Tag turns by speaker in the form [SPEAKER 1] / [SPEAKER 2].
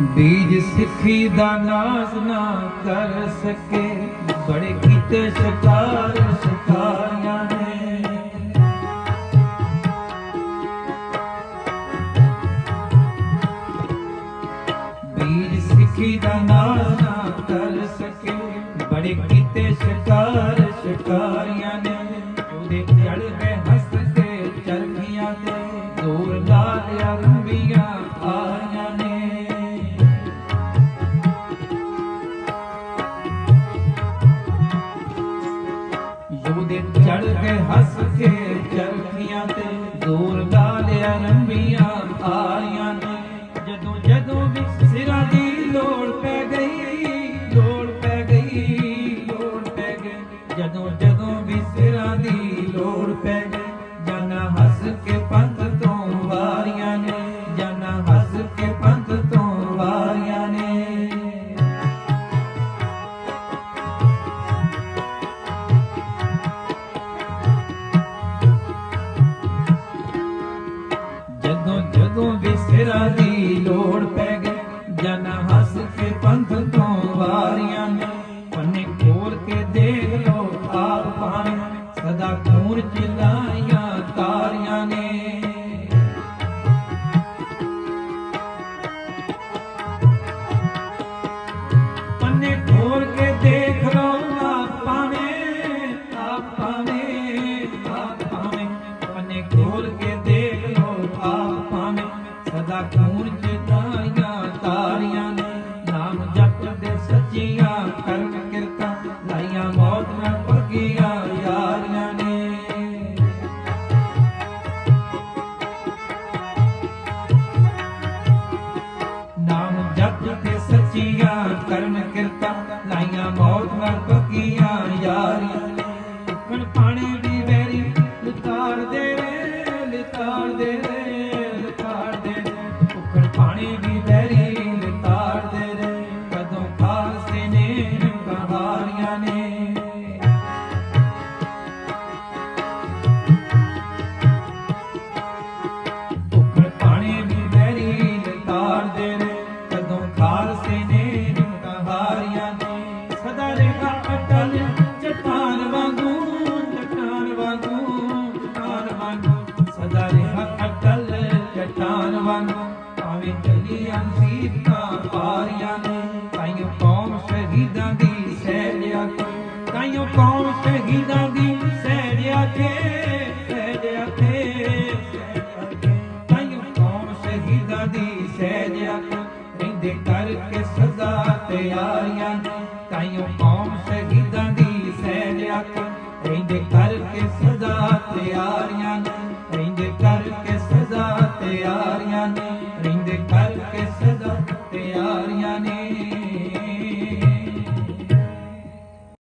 [SPEAKER 1] ਬੀਜ ਸਿੱਖੀ ਦਾ ਨਾਸ ਨਾ ਕਰ ਸਕੇ, ਬੜੇ ਕੀਤੇ ਸ਼ਿਕਾਰ ਸ਼ਿਕਾਰੀਆਂ ਨੇ। ਬੀਜ ਸਿੱਖੀ ਦਾ ਨਾਸ ਨਾ ਕਰ ਸਕੇ, ਬੜੇ ਕੀਤੇ ਸ਼ਿਕਾਰ ਸ਼ਿਕਾਰੀਆਂ ਨੇ। ਉਹਦੇ ਚੜ ਗਏ ਹੱਸ ਕੇ ਚਰਖੀਆਂ ਤੇ ਦੂਰ ਲਾ ਰੰਬੀਆਂ ਚੜ ਕੇ ਹੱਸ ਕੇ ਚਰਖੀਆਂ ਤੇ ਦੂਰ ਗਾਲਿਆ ਰੰਬੀਆਂ ਆਈਆਂ ਨੇ। ਜਦੋਂ ਜਦੋਂ ਵੀ ਸਿਰਾਂ ਦੀ ਲੋੜ ਪੈ ਗਈ, ਲੋੜ ਪੈ ਗਈ, ਲੋੜ ਪੈ ਗਈ। ਜਦੋਂ ਵੀ ਦੀ ਲੋੜ ਪੈ ਗਈ। ਜਨ ਹੱਸ ਕੇ ਪੰਥ ਤੋਂ ਵਾਰੀਆਂ ਨੇ। ਪੰਨੇ ਖੋਲ ਕੇ ਦੇਖ ਲੋ ਆਪ ਪਾਣੀ ਸਦਾ ਖੂਨ ਚਿਲਾਈਆਂ ਤਾਰੀਆਂ ਨੇ। ਪੰਨੇ ਖੋਲ ਕੇ ਦੇਖ ਲੋ ਆਪਾਂ ਨੇ ਆਪਾਂ ਨੇ ਆਪਾਂ ਨੇ ਪੰਨੇ ਖੋਲ ਕੇ ਸਦਾ ਖੂਨ ਤਾਰੀਆਂ ਨੇ, ਨਾਮ ਜਪਦੇ ਸੱਚੀਆਂ ਕਰਮ ਕਿਰਤਾਂ ਲਾਈਆਂ ਮੌਤ ਨਾਲ ਪੱਕੀਆਂ ਯਾਰੀਆਂ ਨੇ। ਨਾਮ ਜਪ ਕੇ ਸੱਚੀਆਂ ਕਰਨ ਕਿਰਤਾਂ ਲਾਈਆਂ ਮੌਤ ਨਾਲ ਪੱਕੀਆਂ ਯਾਰੀਆਂ ਉਖਣ ਪਾਣੀ ਦੀ ਵੈਰੀ ਲਿਤਾੜ ਦੇ ਰੇ ਲਿਤਾੜ ਦੇ ਰੇ ਚਟਾਨ ਭਾਵੇਂ ਚਲੀਆਂ ਸੀਤਾਂ ਪਾਰੀਆਂ ਨੇ, ਤਾਈਓ ਕੌਮ ਸ਼ਹੀਦਾਂ ਦੀ ਸਹਿਜਿਆ ਕੇ ਤਾਈਓ ਕੌਮ ਸ਼ਹੀਦਾਂ ਦੀ ਸਹਿਜਿਆ ਕੇ ਸਹਿਜਿਆ ਕੇ ਤਾਈਓ ਕੌਮ ਸ਼ਹੀਦਾਂ ਦੀ ਸਹਿਜਿਆ ਕੇ ਰਹਿੰਦੇ ਕਰਕੇ ਸਦਾ ਤਿਆਰੀਆਂ ਨੇ, ਤਾਈਓ ਕੌਮ ਸ਼ਹੀਦਾਂ ਦੀ ਸਹਿਜਿਆ ਕੇ ਰਹਿੰਦੇ ਕਰਕੇ ਸਦਾ ਤਿਆਰੀਆਂ ਨੇ। de cal